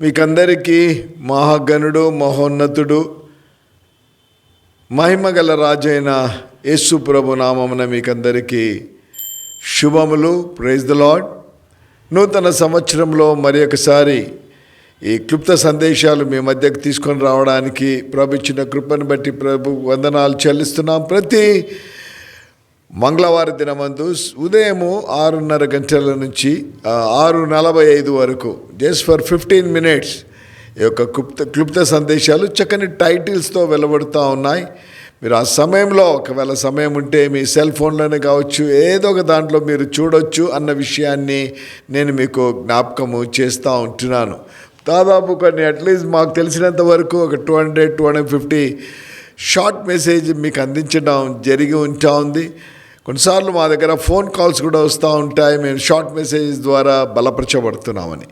మీకందరికీ మహాగణుడు మహోన్నతుడు మహిమగల రాజైన యేసు ప్రభు నామమున మీకందరికీ శుభములు. ప్రైజ్ ద లాడ్ నూతన సంవత్సరంలో మరి ఒకసారి ఈ క్లుప్త సందేశాలు మీ మధ్యకు తీసుకొని రావడానికి ప్రభు ఇచ్చిన కృపను బట్టి ప్రభు వందనాలు చెల్లిస్తున్నాం. ప్రతి మంగళవారం దినమందు ఉదయము ఆరున్నర గంటల నుంచి ఆరు నలభై ఐదు వరకు జస్ట్ ఫర్ ఫిఫ్టీన్ మినిట్స్ ఈ యొక్క క్లుప్త క్లుప్త సందేశాలు చక్కని టైటిల్స్తో వెలువడుతూ ఉన్నాయి. మీరు ఆ సమయంలో ఒకవేళ సమయం ఉంటే మీ సెల్ ఫోన్లోనే కావచ్చు ఏదో ఒక దాంట్లో మీరు చూడొచ్చు అన్న విషయాన్ని నేను మీకు జ్ఞాపకము చేస్తూ ఉంటున్నాను. దాదాపు కొన్ని అట్లీస్ట్ మాకు తెలిసినంత వరకు ఒక two hundred two hundred fifty short message మీకు అందించడం జరిగి ఉంటా ఉంది. కొన్నిసార్లు మా దగ్గర ఫోన్ కాల్స్ కూడా వస్తూ ఉంటాయి. మేము షార్ట్ మెసేజ్ ద్వారా బలపరచబడుతున్నామని.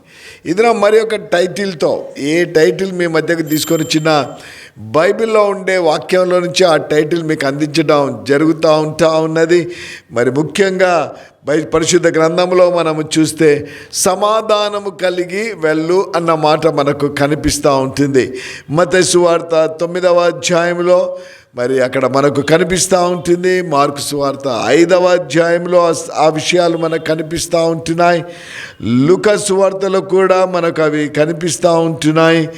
ఇది మరి ఒక టైటిల్తో. ఏ టైటిల్ మీ మధ్యకు తీసుకొని వచ్చిన బైబిల్లో ఉండే వాక్యంలో నుంచి ఆ టైటిల్ మీకు అందించడం జరుగుతూ ఉంటా ఉన్నది. మరి ముఖ్యంగా బై పరిశుద్ధ గ్రంథంలో మనము చూస్తే సమాధానము కలిగి వెళ్ళు అన్న మాట మనకు కనిపిస్తూ ఉంటుంది. మత సువార్త తొమ్మిదవ అధ్యాయంలో మరి అక్కడ మనకు కనిపిస్తూ ఉంటుంది మార్కు సువార్త ఐదవ అధ్యాయంలో ఆ- విషయాలు మనకు కనిపిస్తూ ఉంటున్నాయి. లుక సువార్తలో కూడా మనకు అవి కనిపిస్తూ ఉంటున్నాయి.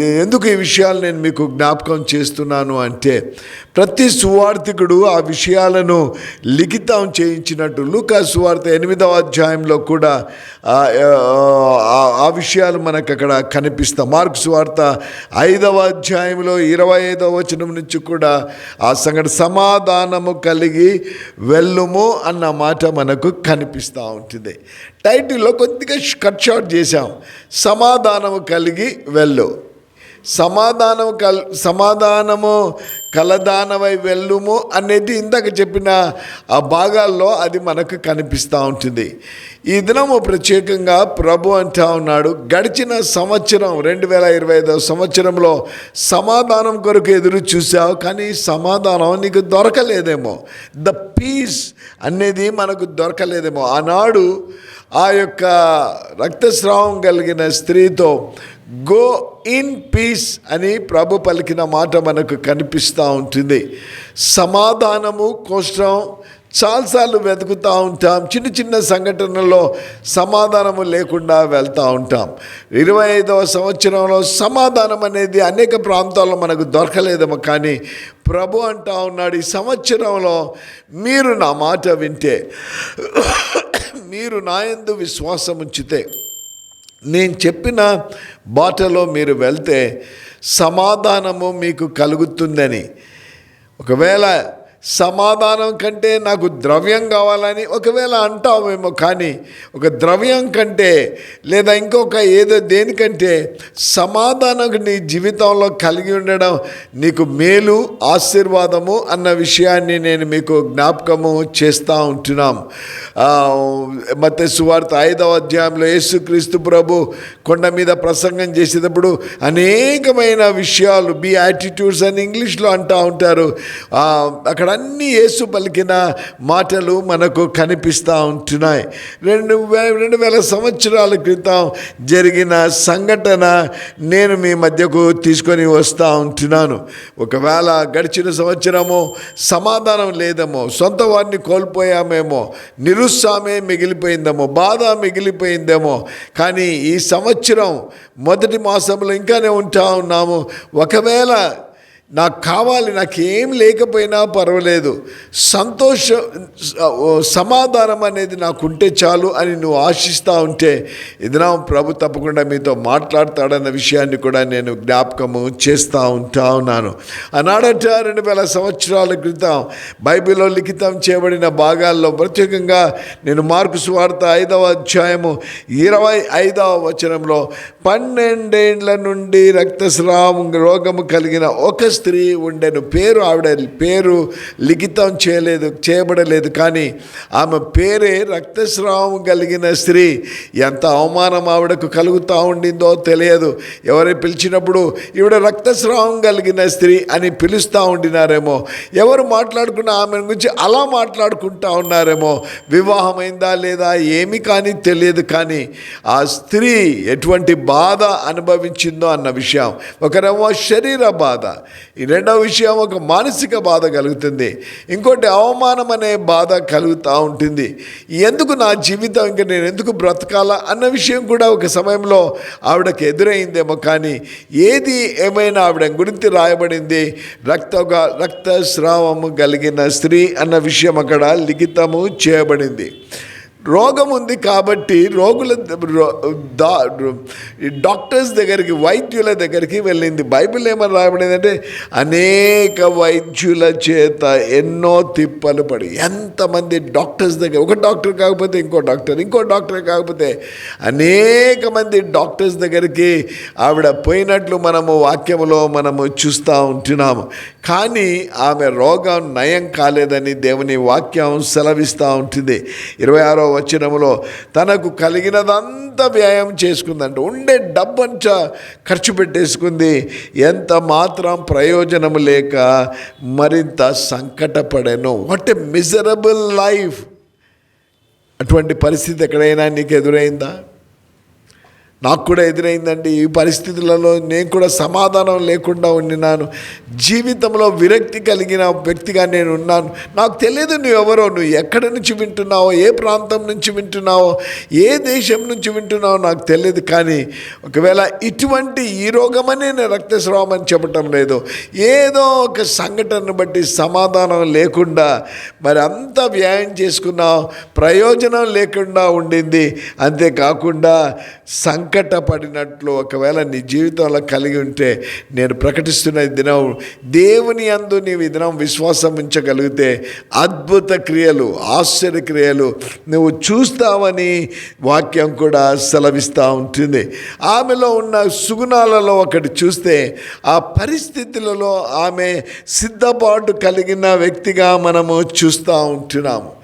ఎందుకు ఈ విషయాలు నేను మీకు జ్ఞాపకం చేస్తున్నాను అంటే ప్రతి సువార్థికుడు ఆ విషయాలను లిఖితం చేయించినట్టు లూకా సువార్త ఎనిమిదవ అధ్యాయంలో కూడా ఆ, విషయాలు మనకు అక్కడ కనిపిస్తాం మార్క్ సువార్త ఐదవ అధ్యాయంలో ఇరవై ఐదవ వచనం నుంచి కూడా ఆ సంగతి సమాధానము కలిగి వెళ్ళుము అన్న మాట మనకు కనిపిస్తూ ఉంటుంది. టైటిల్లో కొద్దిగా కట్ షార్ట్ చేశాం. సమాధానము కలిగి వెళ్ళు. సమాధానం కల్ సమాధానము కలదానమై వెళ్ళుము అనేది ఇందాక చెప్పిన ఆ భాగాల్లో అది మనకు కనిపిస్తూ ఉంటుంది. ఈ దినము ప్రత్యేకంగా ప్రభు అంటా ఉన్నాడు గడిచిన సంవత్సరం రెండు వేల ఇరవై ఐదవ సంవత్సరంలో సమాధానం కొరకు ఎదురు చూసావు కానీ సమాధానం నీకు దొరకలేదేమో. ద పీస్ అనేది మనకు దొరకలేదేమో. ఆనాడు ఆ యొక్క రక్తస్రావం కలిగిన స్త్రీతో గో ఇన్ పీస్ అని ప్రభు పలికిన మాట మనకు కనిపిస్తూ ఉంటుంది. సమాధానము కోసం చాలాసార్లు వెతుకుతూ ఉంటాం. చిన్న చిన్న సంఘటనలో సమాధానము లేకుండా వెళ్తూ ఉంటాం. ఇరవై ఐదవ సంవత్సరంలో సమాధానం అనేది అనేక ప్రాంతాల్లో మనకు దొరకలేదేమో కానీ ప్రభు అంటా ఉన్నాడు ఈ సంవత్సరంలో మీరు నా మాట వింటే మీరు నాయందు విశ్వాసం ఉంచితే నేను చెప్పిన బాటలో మీరు వెళ్తే సమాధానము మీకు కలుగుతుందని. ఒకవేళ సమాధానం కంటే నాకు ద్రవ్యం కావాలని ఒకవేళ అంటావేమో కానీ ఒక ద్రవ్యం కంటే లేదా ఇంకొక ఏదో దేనికంటే సమాధానం నీ జీవితంలో కలిగి ఉండడం నీకు మేలు ఆశీర్వాదము అన్న విషయాన్ని నేను మీకు జ్ఞాపకము చేస్తూ ఉంటున్నాం. మత సువార్త ఐదవ అధ్యాయంలో యేసుక్రీస్తు ప్రభు కొండ మీద ప్రసంగం చేసేటప్పుడు అనేకమైన విషయాలు బి యాటిట్యూడ్స్ అని ఇంగ్లీష్లో అంటూ ఉంటారు. అక్కడ అన్ని యేసు పలికిన మాటలు మనకు కనిపిస్తూ ఉంటున్నాయి. రెండు రెండు వేల సంవత్సరాల క్రితం జరిగిన సంఘటన నేను మీ మధ్యకు తీసుకొని వస్తూ ఉంటున్నాను. ఒకవేళ గడిచిన సంవత్సరము సమాధానం లేదేమో సొంత వారిని కోల్పోయామేమో నిరుత్సాహమే మిగిలిపోయిందేమో బాధ మిగిలిపోయిందేమో కానీ ఈ సంవత్సరం మొదటి మాసంలో ఇంకానే ఉంటా ఉన్నాము. ఒకవేళ నాకు కావాలి నాకు ఏం లేకపోయినా పర్వాలేదు. సంతోషం సమాధానం అనేది నాకు ఉంటే చాలు అని నువ్వు ఆశిస్తూ ఉంటే ఇదినా ప్రభు తప్పకుండా మీతో మాట్లాడతాడన్న విషయాన్ని కూడా నేను జ్ఞాపకము చేస్తూ ఉంటా ఉన్నాను. అనాడట రెండు వేల సంవత్సరాల క్రితం బైబిల్లో లిఖితం చేయబడిన భాగాల్లో ప్రత్యేకంగా నేను మార్కు సువార్త ఐదవ అధ్యాయము ఇరవై ఐదవ వచనంలో పన్నెండేండ్ల నుండి రక్తస్రావం రోగము కలిగిన ఒక స్త్రీ ఉండెను. పేరు ఆవిడ పేరు లిఖితం చేయలేదు చేయబడలేదు. కానీ ఆమె పేరే రక్తస్రావం కలిగిన స్త్రీ. ఎంత అవమానం ఆవిడకు కలుగుతూ ఉండిందో తెలియదు. ఎవరి పిలిచినప్పుడు ఈవిడ రక్తస్రావం కలిగిన స్త్రీ అని పిలుస్తూ ఉండినారేమో. ఎవరు మాట్లాడుకున్న ఆమె గురించి అలా మాట్లాడుకుంటా ఉన్నారేమో. వివాహమైందా లేదా ఏమి కానీ తెలియదు. కానీ ఆ స్త్రీ ఎటువంటి బాధ అనుభవించిందో అన్న విషయం. ఒకరేమో శరీర బాధ. ఈ రెండవ విషయం ఒక మానసిక బాధ కలుగుతుంది. ఇంకోటి అవమానం అనే బాధ కలుగుతూ ఉంటుంది. ఎందుకు నా జీవితం ఇంకా నేను ఎందుకు బ్రతకాలా అన్న విషయం కూడా ఒక సమయంలో ఆవిడకి ఎదురైందేమో కానీ ఏది ఏమైనా ఆవిడ గురించి రాయబడింది. రక్త రక్తస్రావము కలిగిన స్త్రీ అన్న విషయం అక్కడ లిఖితము చేయబడింది. రోగం ఉంది కాబట్టి రోగుల రో- డాక్టర్స్ దగ్గరికి వైద్యుల దగ్గరికి వెళ్ళింది. బైబిల్ ఏమని రాయబడిందంటే అనేక వైద్యుల చేత ఎన్నో తిప్పలు పడి ఎంతమంది డాక్టర్స్ దగ్గర ఒక డాక్టర్ కాకపోతే ఇంకో డాక్టర్ ఇంకో డాక్టర్ కాకపోతే అనేక మంది డాక్టర్స్ దగ్గరికి ఆవిడ పోయినట్లు మనము వాక్యంలో మనము చూస్తూ ఉంటున్నాము. కానీ ఆమె రోగం నయం కాలేదని దేవుని వాక్యం సెలవిస్తూ ఉంటుంది. ఇరవై ఆరో వచనములో తనకు కలిగినదంతా వ్యాయామం చేసుకుందంట. ఉండే డబ్బంతా ఖర్చు పెట్టేసుకుంది. ఎంత మాత్రం ప్రయోజనం లేక మరింత సంకటపడాను. వాట్ ఎ మిజరబుల్ లైఫ్ అటువంటి పరిస్థితి ఎక్కడైనా నీకు ఎదురైందా? నాకు కూడా ఎదురైందండి. ఈ పరిస్థితులలో నేను కూడా సమాధానం లేకుండా ఉండినాను. జీవితంలో విరక్తి కలిగిన వ్యక్తిగా నేను ఉన్నాను. నాకు తెలియదు నువ్వు ఎవరో నువ్వు ఎక్కడి నుంచి వింటున్నావో ఏ ప్రాంతం నుంచి వింటున్నావో ఏ దేశం నుంచి వింటున్నావో నాకు తెలియదు. కానీ ఒకవేళ ఇటువంటి ఈ రోగమనే నేను రక్తస్రావం అని చెప్పటం లేదు. ఏదో ఒక సంఘటనను బట్టి సమాధానం లేకుండా మరి అంతా వ్యాయామం చేసుకున్నావు ప్రయోజనం లేకుండా ఉండింది. అంతేకాకుండా సంక సంకటపడినట్లు ఒకవేళ నీ జీవితంలో కలిగి ఉంటే నేను ప్రకటిస్తున్న దినం దేవుని అందు నీవు ఈ దినం విశ్వాసం ఉంచగలిగితే అద్భుత క్రియలు ఆశ్చర్య క్రియలు నువ్వు చూస్తావని వాక్యం కూడా సెలవిస్తూ ఉంటుంది. ఆమెలో ఉన్న సుగుణాలలో ఒకటి చూస్తే ఆ పరిస్థితులలో ఆమె సిద్ధపాటు కలిగిన వ్యక్తిగా మనము చూస్తూ ఉంటున్నాము.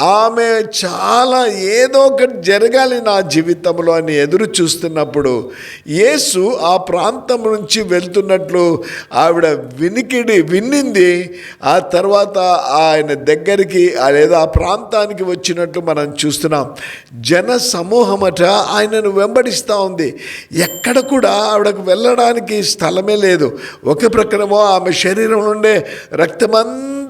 ఆమె చాలా ఏదో ఒకటి జరగాలి నా జీవితంలో అని ఎదురు చూస్తున్నప్పుడు యేసు ఆ ప్రాంతం నుంచి వెళ్తున్నట్లు ఆవిడ వినికిడి విన్నింది. ఆ తర్వాత ఆయన దగ్గరికి లేదా ఆ ప్రాంతానికి వచ్చినట్లు మనం చూస్తున్నాం. జన సమూహమట ఆయనను వెంబడిస్తూ ఉంది. ఎక్కడ కూడా ఆవిడకు వెళ్ళడానికి స్థలమే లేదు. ఒక ప్రక్కనమో ఆమె శరీరం నుండే రక్తమంతా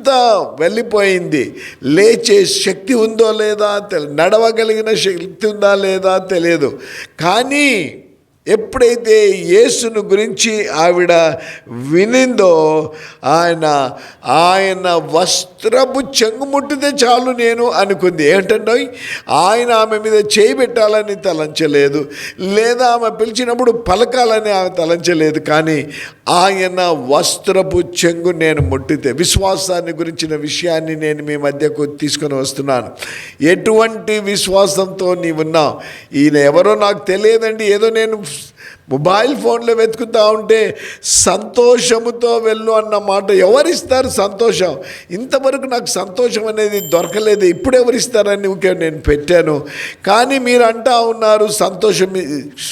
వెళ్ళిపోయింది. లేచే శక్తి ఉందో లేదా తెలి నడవగలిగిన శక్తి ఉందా లేదా తెలియదు కానీ ఎప్పుడైతే యేసును గురించి ఆవిడ వినిందో ఆయన ఆయన వస్త్రపు చెంగు ముట్టితే చాలు నేను అనుకుంది. ఏంటంటే ఆయన ఆమె మీద చేయి పెట్టాలని తలంచలేదు లేదా ఆమె పిలిచినప్పుడు పలకాలని ఆమె తలంచలేదు కానీ ఆయన వస్త్రపు చెంగు నేను ముట్టితే విశ్వాసాన్ని గురించిన విషయాన్ని నేను మీ మధ్యకు తీసుకొని వస్తున్నాను. ఎటువంటి విశ్వాసంతో నీవున్నావు ఈయన ఎవరో నాకు తెలియదండి. ఏదో నేను gifts మొబైల్ ఫోన్లో వెతుకుతా ఉంటే సంతోషముతో వెళ్ళు అన్న మాట ఎవరిస్తారు సంతోషం? ఇంతవరకు నాకు సంతోషం అనేది దొరకలేదు. ఇప్పుడు ఎవరిస్తారని ఊకే నేను పెట్టాను. కానీ మీరు అంటా ఉన్నారు సంతోషం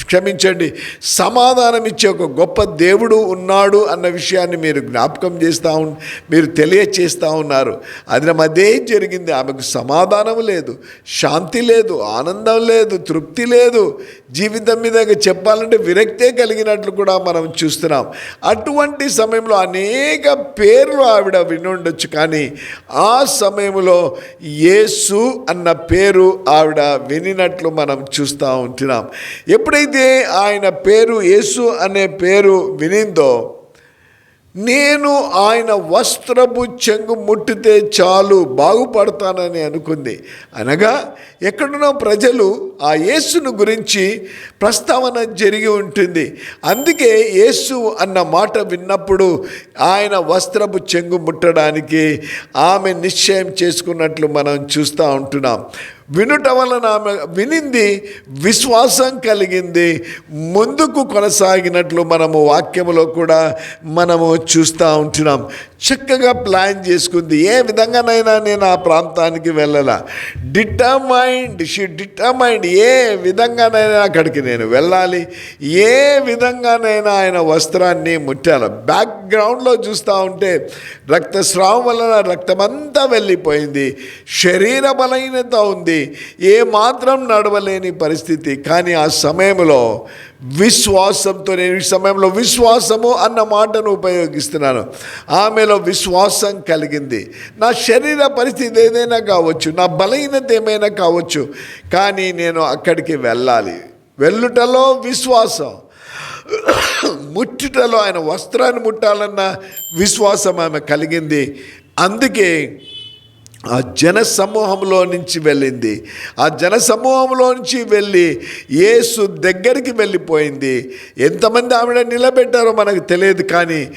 క్షమించండి. సమాధానం ఇచ్చే ఒక గొప్ప దేవుడు ఉన్నాడు అన్న విషయాన్ని మీరు జ్ఞాపకం చేస్తూ ఉన్ మీరు తెలియచేస్తూ ఉన్నారు. అది అదే జరిగింది? ఆమెకు సమాధానం లేదు శాంతి లేదు ఆనందం లేదు తృప్తి లేదు. జీవితం మీద చెప్పాలంటే విరక్తే కలిగినట్లు కూడా మనం చూస్తున్నాం. అటువంటి సమయంలో అనేక పేర్లు ఆవిడ వినుండొచ్చు కానీ ఆ సమయంలో యేసు అన్న పేరు ఆవిడ వినినట్లు మనం చూస్తూ ఉంటున్నాం. ఎప్పుడైతే ఆయన పేరు యేసు అనే పేరు వినిందో నేను ఆయన వస్త్రపు చెంగు ముట్టితే చాలు బాగుపడతానని అనుకుంది. అనగా ఎక్కడున్న ప్రజలు ఆ యేసును గురించి ప్రస్తావన జరిగి ఉంటుంది. అందుకే యేసు అన్న మాట విన్నప్పుడు ఆయన వస్త్రపు చెంగు ముట్టడానికి ఆమె నిశ్చయం చేసుకున్నట్లు మనం చూస్తూ ఉంటున్నాం. వినుట వలన ఆమె వినింది విశ్వాసం కలిగింది ముందుకు కొనసాగినట్లు మనము వాక్యములో కూడా మనము చూస్తూ ఉంటున్నాం. చక్కగా ప్లాన్ చేసుకుంది. ఏ విధంగానైనా నేను ఆ ప్రాంతానికి వెళ్ళాల? డిటర్మైండ్ షీ డిటర్మైండ్ ఏ విధంగానైనా అక్కడికి నేను వెళ్ళాలి. ఏ విధంగానైనా ఆయన వస్త్రాన్ని ముట్టాలి బ్యాక్గ్రౌండ్లో చూస్తూ ఉంటే రక్తస్రావం వలన రక్తమంతా వెళ్ళిపోయింది. శరీర బలహీనత ఉంది. ఏ మాత్రం నడవలేని పరిస్థితి. కానీ ఆ సమయంలో విశ్వాసంతో నేను ఈ సమయంలో విశ్వాసము అన్న మాటను ఉపయోగిస్తున్నాను. ఆమెలో విశ్వాసం కలిగింది. నా శరీర పరిస్థితి ఏదైనా కావచ్చు నా బలహీనత ఏమైనా కావచ్చు కానీ నేను అక్కడికి వెళ్ళాలి. వెళ్ళుటలో విశ్వాసం. ముట్టుటలో ఆయన వస్త్రాన్ని ముట్టాలన్న విశ్వాసం ఆమె కలిగింది. అందుకే ఆ జన సమూహంలో నుంచి వెళ్ళింది. ఆ జన సమూహంలో నుంచి వెళ్ళి యేసు దగ్గరికి వెళ్ళిపోయింది. ఎంతమంది ఆవిడ నిలబెట్టారో మనకు తెలియదు కానీ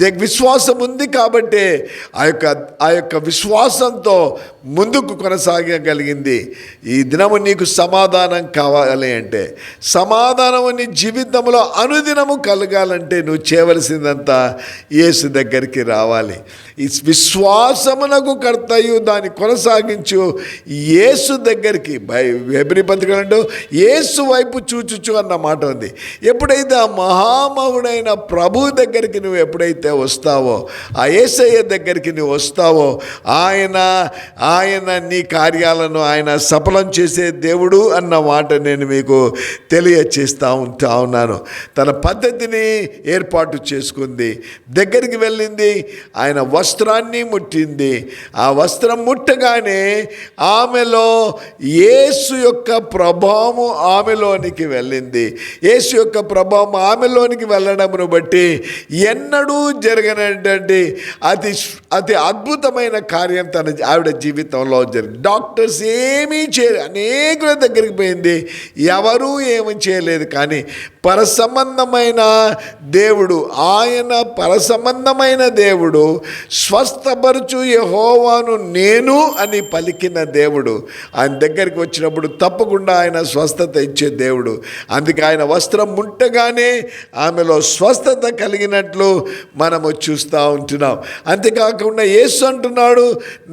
విశ్వాసం ఉంది కాబట్టే ఆ యొక్క ఆ యొక్క విశ్వాసంతో ముందుకు కొనసాగగలిగింది. ఈ దినము నీకు సమాధానం కావాలి అంటే సమాధానము నీ జీవితంలో అనుదినము కలగాలంటే నువ్వు చేయవలసిందంతా యేసు దగ్గరికి రావాలి. ఈ విశ్వాసమునకు కర్తయు దాన్ని కొనసాగించు యేసు దగ్గరికి. బై హెబ్రి పత్రికలంటూ యేసు వైపు చూచుచు అన్న మాట ఉంది. ఎప్పుడైతే ఆ మహామహుడైన ప్రభు దగ్గరికి నువ్వు ఎప్పుడైతే వస్తావో ఆ యేసయ్య దగ్గరికి నువ్వు వస్తావో ఆయన ఆయన నీ కార్యాలను ఆయన సఫలం చేసే దేవుడు అన్న మాట నేను మీకు తెలియచేస్తూ ఉంటా ఉన్నాను. తన పద్ధతిని ఏర్పాటు చేసుకుంది. దగ్గరికి వెళ్ళింది. ఆయన వస్త్రాన్ని ముట్టింది. ఆ వస్త్రం ముట్టగానే ఆమెలో యేసు యొక్క ప్రభావము ఆమెలోనికి వెళ్ళింది. యేసు యొక్క ప్రభావం ఆమెలోనికి వెళ్ళడమును బట్టి ఎన్నడూ జరగనటువంటి అతి అతి అద్భుతమైన కార్యం తన ఆవిడ జీవితంలో జరిగింది. డాక్టర్స్ ఏమీ చేయరు అనేకుల దగ్గరికి పోయింది. ఎవరూ ఏమీ చేయలేదు కానీ పరసంబంధమైన దేవుడు ఆయన పరసంబంధమైన దేవుడు స్వస్థపరచు యహోవాను నేను అని పలికిన దేవుడు ఆయన దగ్గరికి వచ్చినప్పుడు తప్పకుండా ఆయన స్వస్థత ఇచ్చే దేవుడు. అందుకే ఆయన వస్త్రం ముట్టగానే ఆమెలో స్వస్థత కలిగినట్లు మనము చూస్తూ ఉంటున్నాం. అంతేకాకుండా యేసు అంటున్నాడు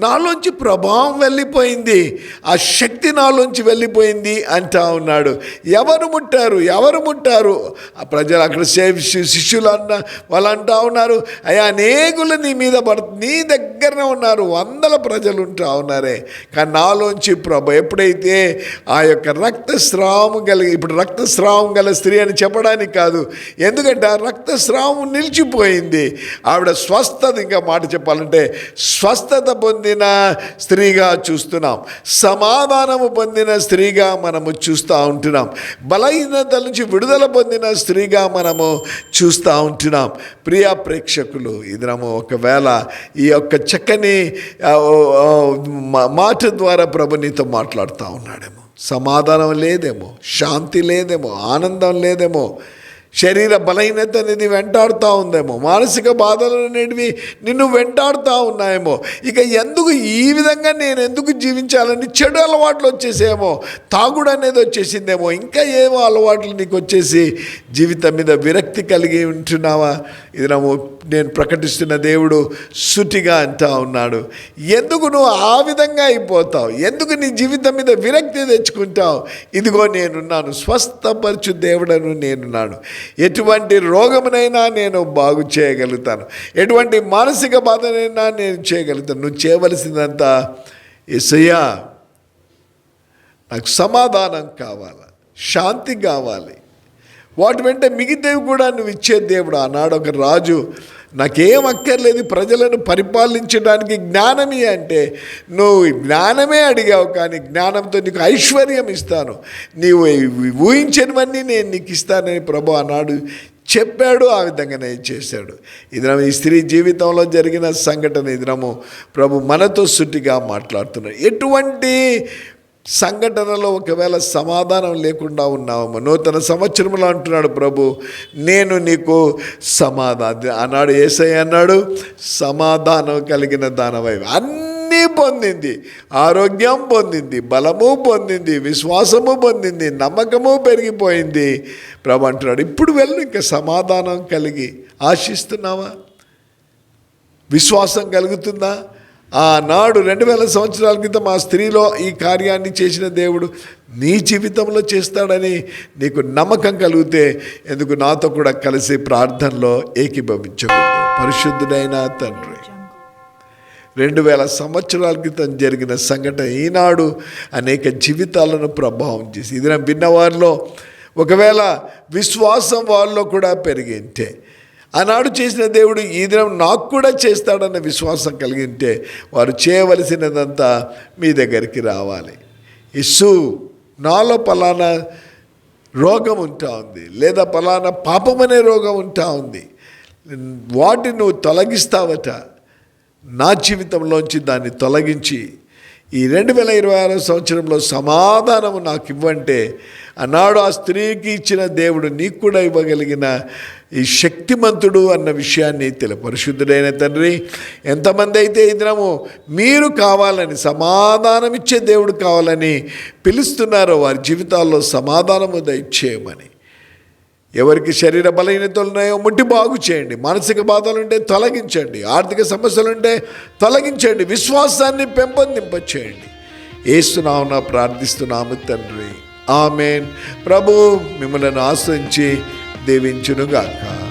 నాలోంచి ప్రభావం వెళ్ళిపోయింది ఆ శక్తి నాలోంచి వెళ్ళిపోయింది అంటా ఉన్నాడు. ఎవరు ముట్టారు? ఎవరు ముట్టారు? ఆ ప్రజలు అక్కడ సేవ శిష్యులు అన్న వాళ్ళు అంటా ఉన్నారు అయ్యా అనేకులు నీ మీద పడు నీ దగ్గరనే ఉన్నారు వందల ప్రజలు ఉంటా ఉన్నారే. కానీ నాలోంచి ప్రభు ఎప్పుడైతే ఆ యొక్క రక్తస్రావం కలిగి ఇప్పుడు రక్తస్రావం గల స్త్రీ అని చెప్పడానికి కాదు ఎందుకంటే ఆ రక్తస్రావం నిలిచిపోయింది. ఆవిడ స్వస్థత ఇంకా మాట చెప్పాలంటే స్వస్థత పొందిన స్త్రీగా చూస్తున్నాం. సమాధానము పొందిన స్త్రీగా మనము చూస్తూ ఉంటున్నాం. బలహీనత నుంచి విడుదల పొందిన స్త్రీగా మనము చూస్తూ ఉంటున్నాం. ప్రియా ప్రేక్షకులు ఇదినము ఒకవేళ ఈ యొక్క చక్కని మాట ద్వారా ప్రభు నీతో మాట్లాడుతూ ఉన్నాడేమో. సమాధానం లేదేమో శాంతి లేదేమో ఆనందం లేదేమో. శరీర బలహీనత అనేది వెంటాడుతూ ఉందేమో. మానసిక బాధలు అనేటివి నిన్ను వెంటాడుతూ ఉన్నాయేమో. ఇక ఎందుకు ఈ విధంగా నేను ఎందుకు జీవించాలని చెడు అలవాట్లు వచ్చేసేమో తాగుడు అనేది వచ్చేసిందేమో ఇంకా ఏవో అలవాట్లు నీకు వచ్చేసి జీవితం మీద విరక్తి కలిగి ఉంటున్నావా? ఇది నాము నేను ప్రకటిస్తున్న దేవుడు సుటిగా అంటా ఉన్నాడు. ఎందుకు నువ్వు ఆ విధంగా అయిపోతావు? ఎందుకు నీ జీవితం మీద విరక్తి తెచ్చుకుంటావు? ఇదిగో నేనున్నాను స్వస్థపరచు దేవుడను నేనున్నాను. ఎటువంటి రోగమునైనా నేను బాగు చేయగలుగుతాను. ఎటువంటి మానసిక బాధనైనా నేను చేయగలుగుతాను. నువ్వు చేయవలసిందంతా ఎసయ్యా నాకు సమాధానం కావాలి శాంతి కావాలి. వాటి వెంట మిగతావి కూడా నువ్వు ఇచ్చే దేవుడు. ఆనాడు ఒక రాజు నాకేం అక్కర్లేదు ప్రజలను పరిపాలించడానికి జ్ఞానమే అంటే నువ్వు జ్ఞానమే అడిగావు కానీ జ్ఞానంతో నీకు ఐశ్వర్యం ఇస్తాను. నీవు ఊహించినవన్నీ నేను నీకు ఇస్తానని ప్రభు అన్నాడు చెప్పాడు ఆ విధంగానే చేశాడు. ఇది ఈ స్త్రీ జీవితంలో జరిగిన సంఘటన ఇది ప్రభు మనతో సుట్టిగా మాట్లాడుతున్నాడు. ఎటువంటి సంఘటనలో ఒకవేళ సమాధానం లేకుండా ఉన్నాము నూతన సంవత్సరంలో అంటున్నాడు ప్రభు నేను నీకు సమాధానం అన్నాడు ఏసై అన్నాడు సమాధానం కలిగిన దానవై అన్నీ పొందింది. ఆరోగ్యం పొందింది బలము పొందింది విశ్వాసము పొందింది నమ్మకము పెరిగిపోయింది. ప్రభు అంటున్నాడు ఇప్పుడు వెళ్ళి ఇంకా సమాధానం కలిగి ఆశిస్తున్నావా? విశ్వాసం కలుగుతుందా? ఆనాడు రెండు వేల సంవత్సరాల క్రితం ఆ స్త్రీలో ఈ కార్యాన్ని చేసిన దేవుడు నీ జీవితంలో చేస్తాడని నీకు నమ్మకం కలిగితే ఎందుకు నాతో కూడా కలిసి ప్రార్థనలో ఏకీభవించకూడదు పరిశుద్ధుడైన తండ్రి రెండు వేల సంవత్సరాల క్రితం జరిగిన సంఘటన ఈనాడు అనేక జీవితాలను ప్రభావం చేసి ఇది నా విన్నవారిలో ఒకవేళ విశ్వాసం వాళ్ళలో కూడా పెరిగింటే ఆనాడు చేసిన దేవుడు ఈ దినం నాకు కూడా చేస్తాడన్న విశ్వాసం కలిగింటే వారు చేయవలసినదంతా మీ దగ్గరికి రావాలి. ఇస్సు నాలో పలానా రోగం ఉంటా ఉంది లేదా పలానా పాపం అనే రోగం ఉంటా ఉంది. వాటిని నువ్వు తొలగిస్తావట నా జీవితంలోంచి దాన్ని తొలగించి. ఈ రెండు వేల ఇరవై ఆరో సంవత్సరంలో సమాధానం నాకు ఇవ్వంటే ఆనాడు ఆ స్త్రీకి ఇచ్చిన దేవుడు నీకు కూడా ఇవ్వగలిగిన ఈ శక్తిమంతుడు అన్న విషయాన్ని తెల పరిశుద్ధుడైన తండ్రి ఎంతమంది అయితే ఈ మీరు కావాలని సమాధానం ఇచ్చే దేవుడు కావాలని పిలుస్తున్నారో వారి జీవితాల్లో సమాధానము దయచేయమని. ఎవరికి శరీర బలహీనతలు ఉన్నాయో ముట్టి బాగు చేయండి. మానసిక బాధలు ఉంటే తొలగించండి. ఆర్థిక సమస్యలు ఉంటే తొలగించండి. విశ్వాసాన్ని పెంపొందింపచేయండి. ఏస్తున్నావున ప్రార్థిస్తున్నాము తండ్రి. ఆమెన్. ప్రభు మిమ్మల్ని ఆశ్రయించి దీవించునుగాక.